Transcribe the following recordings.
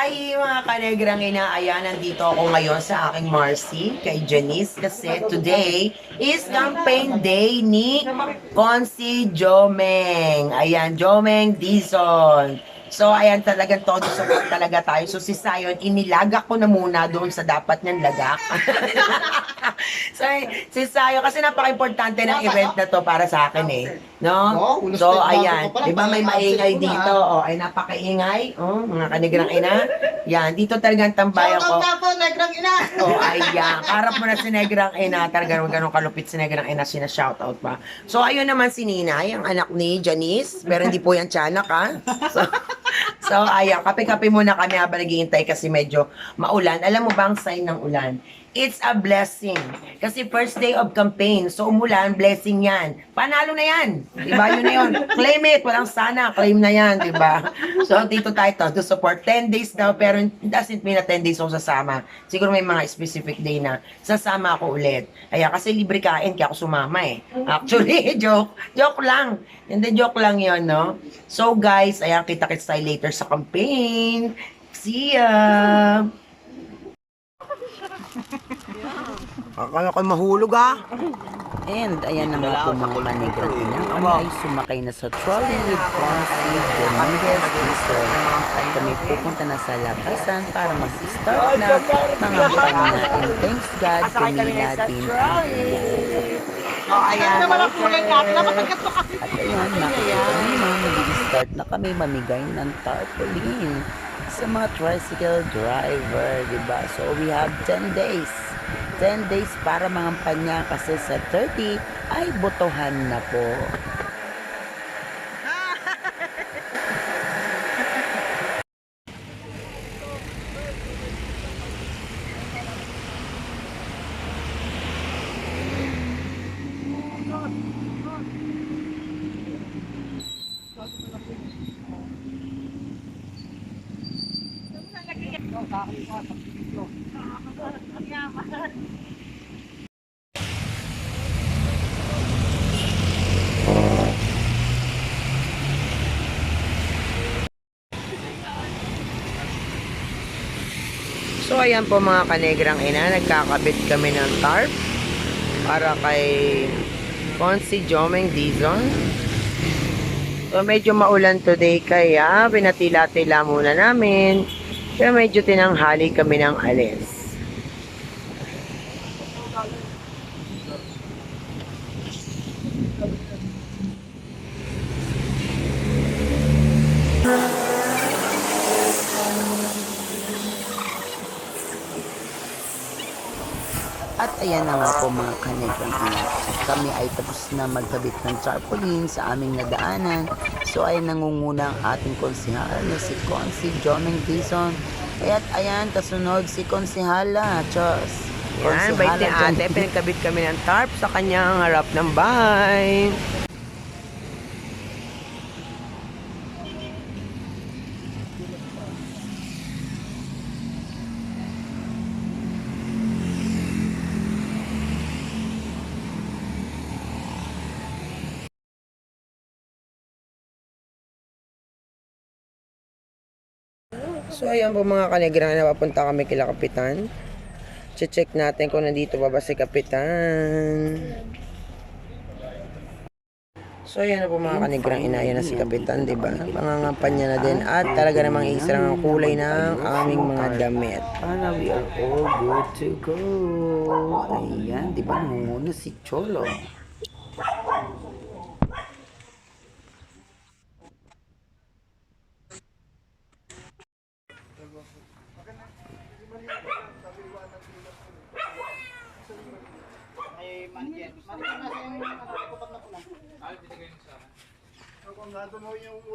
Ay, mga kanegrang ina, ayan, nandito ako ngayon sa aking Marcy, kay Janice, kasi today is campaign day ni Consi Jomeng. Ayan, Jomeng Dizon. So, ayan, talagang todo support talaga tayo. So, si Sayon, inilagak ko na muna doon sa dapat niyang lagak. so, si Sayon, kasi napaka-importante ng event na to para sa akin eh. No? Oo, ulos So, ayan. Di ba may maingay dito? Oh, ay napakaingay. Oh, mga kanigrang ina. Yan, dito talagang tambayan ko. Shoutout na po, Negrang Ina! Oh, ayan. Karap mo na si Negrang Ina. Talaga ganun, ganun kalupit si Negrang Ina. Sina shoutout pa. So, ayun naman si Ninay, ang anak ni Janice. Pero hindi po yan tiyanak, ha? So, so ayan. Kape-kape muna kami habang naghihintay kasi medyo maulan. Alam mo ba ang sign ng ulan? It's a blessing. Kasi first day of campaign. So, umulan, blessing yan. Panalo na yan. Diba? Yun na yun. Claim it. Walang sana. Claim na yan. Diba? So, dito tayo to, to support. 10 days daw, pero it doesn't mean na 10 days ako sasama. Siguro may mga specific day na sasama ako ulit. Kaya kasi libre kain, kaya ako sumama eh. Actually, joke. Joke lang. Hindi, joke lang yon no? So, guys, ayan, kita-kits tayo later sa campaign. See ya! Akala ko mahulog ah. And ayan na mga kanigang ina, kami ay sumakay na sa trolley with Consi Dominguez Diesel. At kami pupunta na sa lakasan para mag-start na mga kanya. And thanks God, kumila din ang Oh, ayan. At ayun, nakita nyo, nag-start na kami mamigay ng tarpaulin sa mga tricycle driver, di ba? So we have 10 days. 10 days para mangampanya kasi sa 30 ay botohan na po. Ayan po mga kanegrang ina, nagkakabit kami ng tarp para kay Consi Jomeng Dizon. So, medyo maulan today kaya pinatila-tila muna namin. Kaya medyo tinanghali kami ng alis. At ayan na nga po mga kanigang ina. Kami ay tapos na magkabit ng tarpaulin sa aming nadaanan. So ayan nangunguna ang ating konsihal na si Consi John Dizon. Kaya't ayan, kasunod si Konsihala. Diyos. Yan, bait ni ate, pinagkabit kami ng tarp sa kanyang harap ng bahay. So ayan po mga kanegrang na papunta kami kila Kapitan. Che-check natin kung nandito ba ba si Kapitan. So ayan na po mga kanigrang inaya na si Kapitan, di ba? Pangangampanya na din at talaga namang isa lang ang kulay ng aming mga damit. Para we are all good to go. Ayan, di ba nangunguna si Cholo?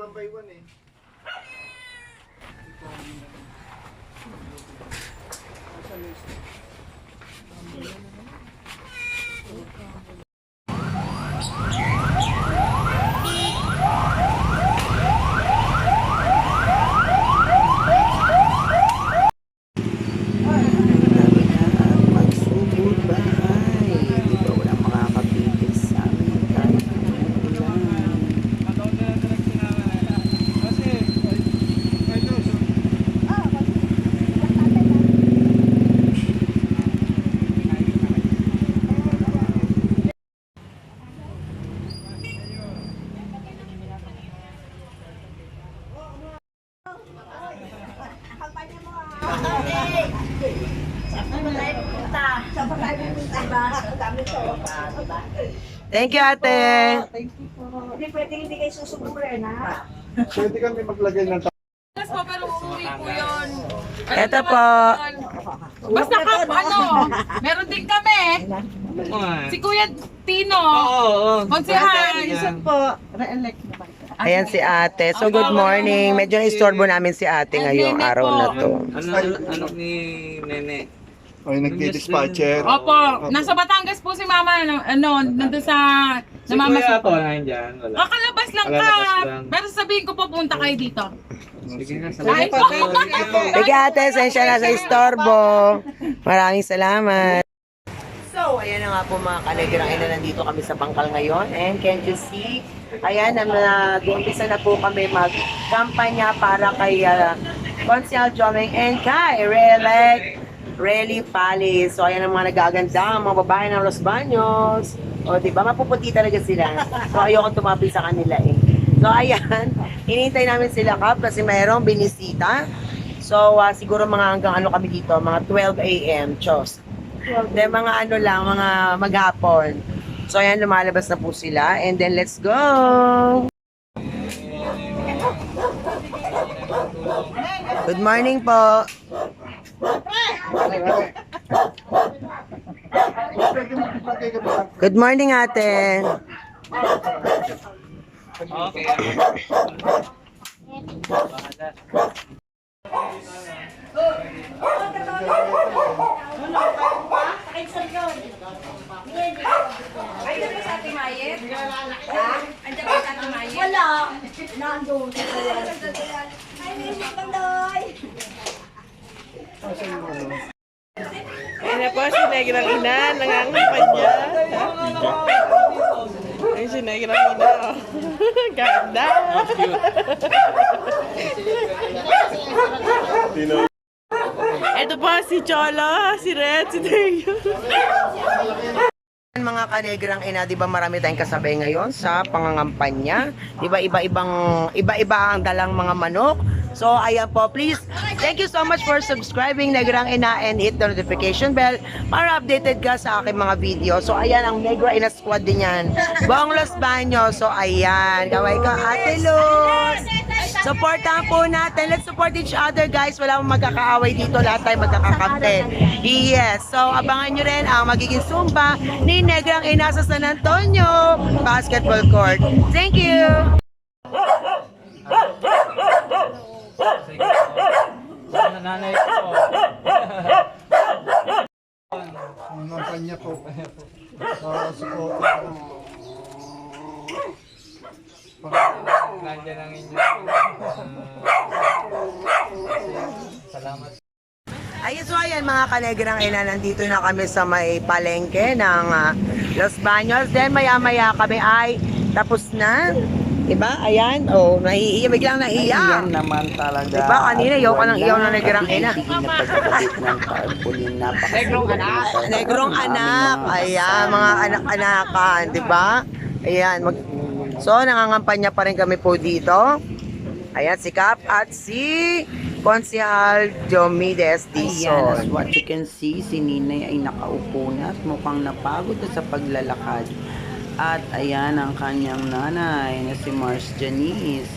1 by 1 eh. Thank you, ate. Hindi pwedeng hindi kayo susuburin, ha? Pwede kami maglagay ng Yes po, pero uuwi po yun. Ito po. Basta ka, ano, meron din kami. Si Kuya Tino. Oo, oo. Konsehal. po, re-elect na ba? Ayan si ate. So, good morning. Medyo na-istorbo namin si ate ngayong araw po. na to. Ano, anak ni Nene. Ay, nagdi-dispatcher. Opo, nasa Batangas po si Mama, ano, ano nandun sa, Si Kuya ako, nandiyan. Wala. Kakalabas lang ka. Kakalabas lang. Pero sabihin ko po, punta kayo dito. Sige na, Ay, salamat. po. Sige ate, sensya na sa istorbo. Maraming salamat. So, ayan na nga po mga kalegrang ina, nandito kami sa bangkal ngayon. And can't you see? Ayan, na nag-umpisa na po kami mag-kampanya para kay uh, Consial Jomeng and kay Relec Relly Palace. So, ayan ang mga nagaganda, ang mga babae ng Los Baños. O, di ba? Mapuputi talaga sila. So, ayoko tumabi sa kanila eh. So, ayan. Inintay namin sila, Kap, kasi mayroong binisita. So, ah, siguro mga hanggang ano kami dito, mga 12 a.m. Chos. Then, mga ano lang, mga maghapon. So, ayan, lumalabas na po sila. And then, let's go! Good morning po. Good morning, ate. Okay. Wala. Nandun. Ay, may magandang. Ayan na po si Negrang Ina, nangangampanya. Ay, si Negrang Ina. oh. Ganda. Ito po si Cholo, si Red, si Teo. Mga kanegrang ina, di ba marami tayong kasabay ngayon sa pangangampanya? Di ba iba-ibang, iba-iba ang dalang mga manok? So, ayan po, please, thank you so much for subscribing Negrang Ina and hit the notification bell para updated ka sa aking mga video. So, ayan, ang Negra Ina squad din yan. Buong Los Baños. So, ayan, kaway ka, Ate Luz. Supportahan po natin. Let's support each other, guys. Wala akong magkakaaway dito. Lahat tayo magkakakamte. Yes. So, abangan nyo rin ang magiging Zumba ni Negrang Ina sa San Antonio Basketball Court. Thank you! Nanay ko. ang kampanya po. Para support. Nandiyan ang inyo. Salamat. Ayun, so ayan mga kanegrang ina, nandito na kami sa may palengke ng ah, Los Baños. Then maya-maya kami ay tapos na. Diba? Ayan. Oh, nahihiya. Biglang nahiya. Yan naman talaga. Diba, kanina, iyaw ka ng iyaw ng Negrang Ina. Na. Negrong anak. Negrong anak. Ayan, mga anak-anakan. Diba? Ayan. Mag... So, nangangampanya pa rin kami po dito. Ayan, si Cap at si Konsihal Diomedes Ayan, as Dizon. what you can see, si Ninay ay nakaupo na at mukhang napagod na sa paglalakad. At ayan ang kanyang nanay na si Mars Janice.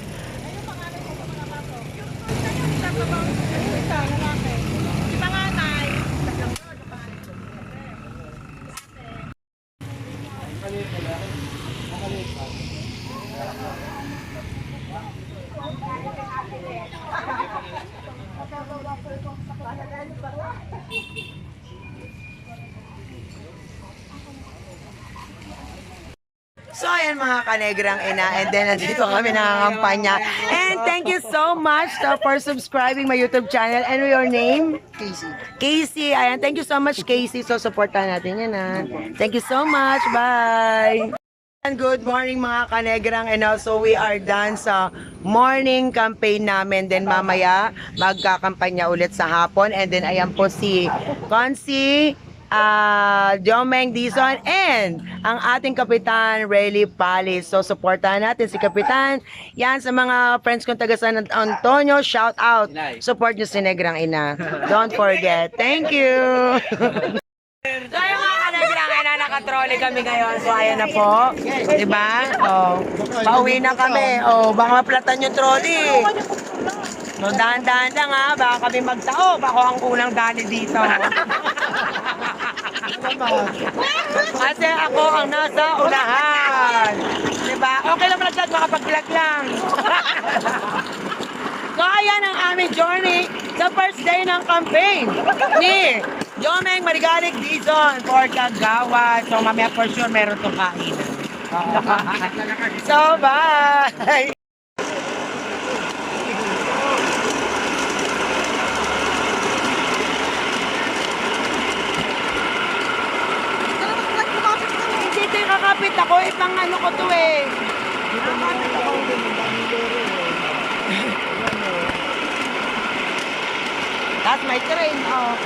So, ayan mga kanegrang ina. And then, nandito kami nangangampanya. And thank you so much uh, for subscribing my YouTube channel. And your name? Casey. Casey. Ayan, thank you so much, Casey. So, supportan natin yan, ha. Thank you so much. Bye. And good morning mga kanegrang and also we are done sa morning campaign namin then mamaya magkakampanya ulit sa hapon and then ayan po si Consi uh, Jomeng Dizon and ang ating kapitan Rayleigh Palis so supportahan natin si kapitan yan sa mga friends kong taga San Antonio shout out support nyo si Negrang Ina don't forget thank you So yung mga kanegrang ina, naka naka-trolley kami ngayon. So, ayan na po. Diba? Oh, pauwi na kami. Oh, baka maplatan yung trolley. So, dahan-dahan lang ha. Baka kami magtao. Ako ang unang dali dito. Kasi ako ang nasa unahan. Diba? Okay lang malaglag, makapag-vlog lang. so, ayan ang aming journey sa first day ng campaign ni Jomeng Marigalik Dizon for Kagawa. So, mamaya for sure meron itong kainan. so, bye! Hindi ito yung kakapit ipang ano ko to eh. That's my train, oh.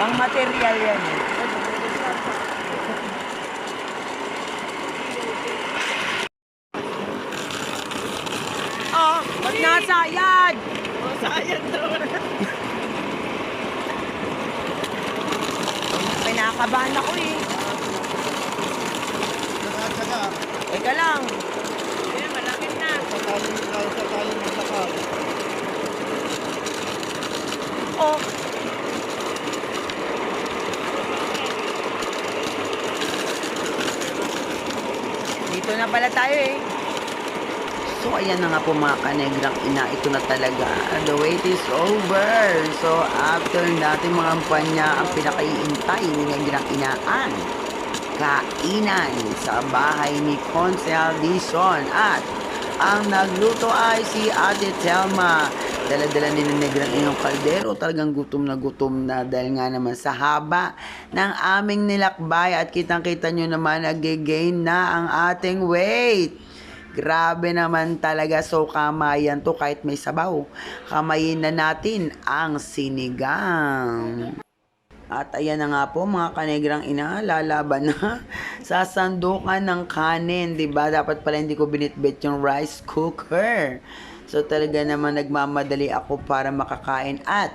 Pang material yan eh. Oh, ba't nasayad? Oh, sayad doon. Pinakabahan ako eh. Saka-saka. Teka lang. Ayan, malapit na. Sakali tayo sa tayo ng sakal. Oh. Dito na pala tayo eh. So, ayan na nga po mga kanegrang ina, ito na talaga. The wait is over. So, after natin mga panya ang pinakaiintay ni negrang inaan, kainan sa bahay ni Consel Dizon at ang nagluto ay si Ate Telma. Dala-dala ni negrang inong kaldero. Talagang gutom na gutom na dahil nga naman sa haba ng aming nilakbay at kitang-kita nyo naman nag-gain na ang ating weight. Grabe naman talaga. So, kamayan to kahit may sabaw. Kamayin na natin ang sinigang. At ayan na nga po mga kanegrang ina, lalaban na sa sandukan ng kanin, 'di ba? Dapat pala hindi ko binitbit yung rice cooker. So talaga naman nagmamadali ako para makakain at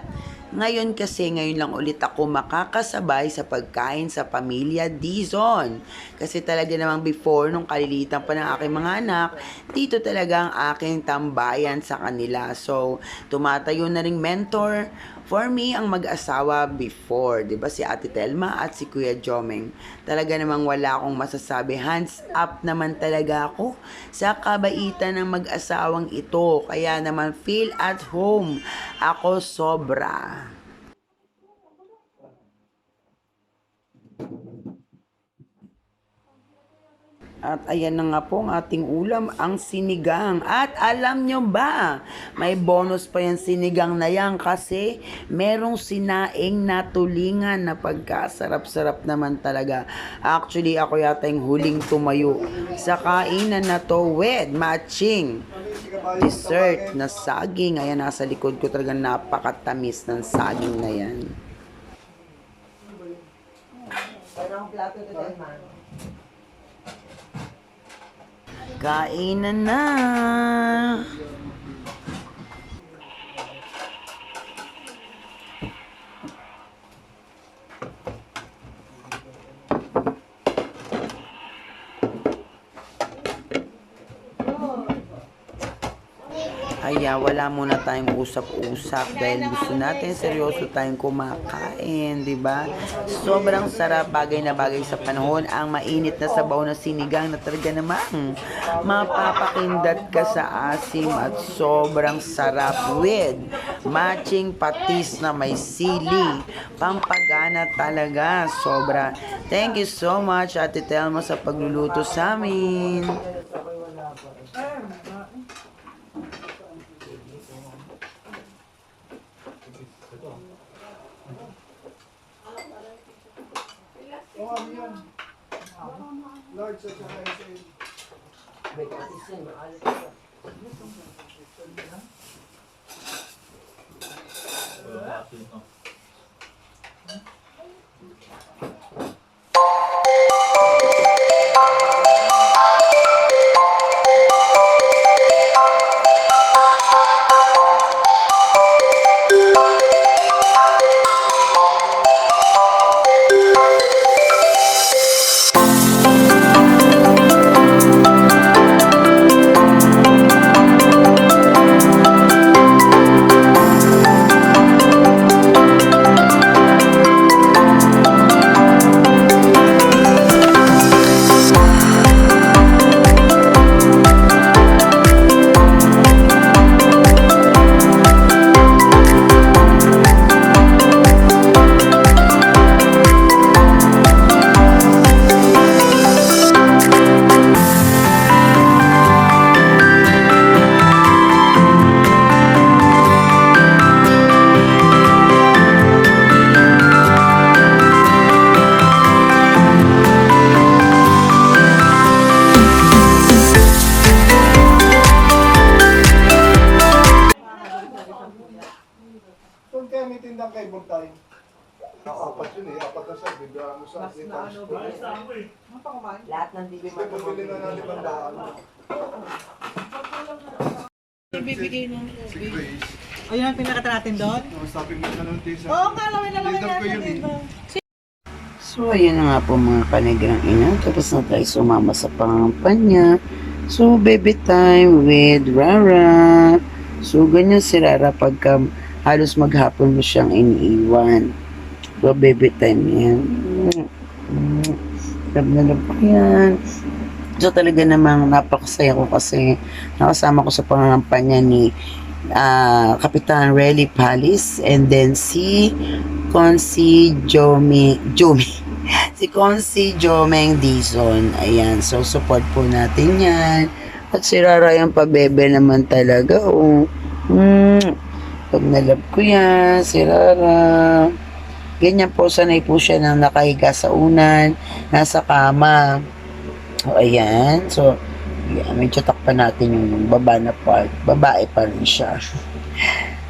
ngayon kasi, ngayon lang ulit ako makakasabay sa pagkain sa pamilya Dizon. Kasi talaga namang before, nung kalilitan pa ng aking mga anak, dito talaga ang aking tambayan sa kanila. So, tumatayo na ring mentor for me ang mag-asawa before, 'di ba si Ate Telma at si Kuya Jomeng. Talaga namang wala akong masasabi. Hands up naman talaga ako sa kabaitan ng mag-asawang ito. Kaya naman feel at home. Ako sobra. At ayan na nga po ang ating ulam, ang sinigang. At alam nyo ba, may bonus pa yan sinigang na yan kasi merong sinaing na tulingan na pagkasarap-sarap naman talaga. Actually, ako yata yung huling tumayo sa kainan na to with matching dessert na saging. Ayan, nasa likod ko talaga napakatamis ng saging na yan. Kainan na! Kaya wala muna tayong usap-usap dahil gusto natin seryoso tayong kumakain, di ba? Sobrang sarap, bagay na bagay sa panahon ang mainit na sabaw na sinigang na talaga namang mapapakindat ka sa asim at sobrang sarap with matching patis na may sili. Pampagana talaga, sobra. Thank you so much, Ate Telma, sa pagluluto sa amin. O ano yan? Large at saka SL. May katis yan, maalit yan. Wala ba ito? Hmm? Oo nga, lawin na lawin natin eh. dito. So, ayun na nga po mga kanigrang ina. Tapos na tayo sumama sa pangampanya. So, baby time with Rara. So, ganyan si Rara pagka halos maghapon mo siyang iniiwan. So, baby time yan. Love na love ko yan. So, talaga namang napakasaya ko kasi nakasama ko sa pangampanya ni ah, Kapitan Relly Palis and then si Consi Jomi Jomi si Consi Jomeng Dizon. Ayan, so support po natin yan. At si Rara yung pabebe naman talaga. Oh. Hmm. Pag nalab ko yan, si Rara. Ganyan po, sanay po siya nang nakahiga sa unan, nasa kama. O, ayan. So, yeah, medyo takpan natin yung baba na part. Babae pa rin siya.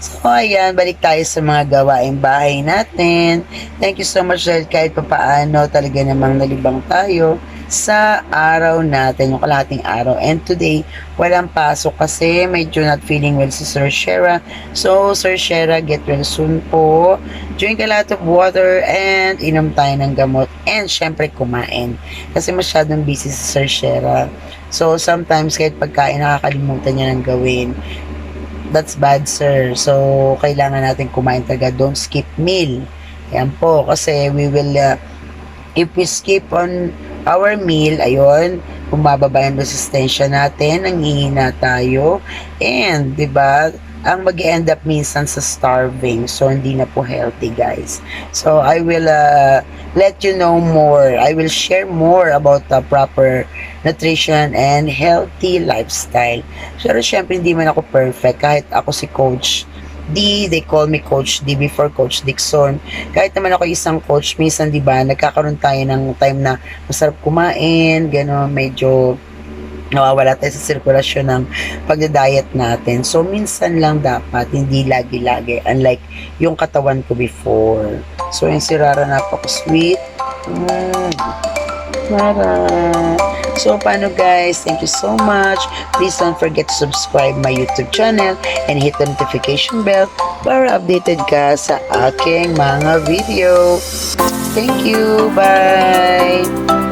So, ayan, balik tayo sa mga gawaing bahay natin. Thank you so much dahil kahit papaano talaga namang nalibang tayo sa araw natin, yung kalahating araw. And today, walang pasok kasi medyo not feeling well si Sir Shera. So, Sir Shera, get well soon po. Drink a lot of water and inom tayo ng gamot. And syempre, kumain. Kasi masyadong busy si Sir Shera. So, sometimes kahit pagkain, nakakalimutan niya ng gawin that's bad sir. So, kailangan natin kumain talaga. Don't skip meal. Yan po. Kasi we will, uh, if we skip on our meal, ayun, bumababa yung resistensya natin, nanghihina tayo. And, di ba, ang mag end up minsan sa starving. So, hindi na po healthy, guys. So, I will uh, let you know more. I will share more about the proper nutrition and healthy lifestyle. Pero syempre, hindi man ako perfect. Kahit ako si Coach D, they call me Coach D before Coach Dixon. Kahit naman ako isang coach, minsan, di ba, nagkakaroon tayo ng time na masarap kumain, gano'n, medyo nawawala tayo sa sirkulasyon ng pagda-diet natin. So, minsan lang dapat, hindi lagi-lagi. Unlike yung katawan ko before. So, yung si Rara napaka-sweet. Mm. Rara. So, paano guys? Thank you so much. Please don't forget to subscribe my YouTube channel and hit the notification bell para updated ka sa aking mga video. Thank you. Bye!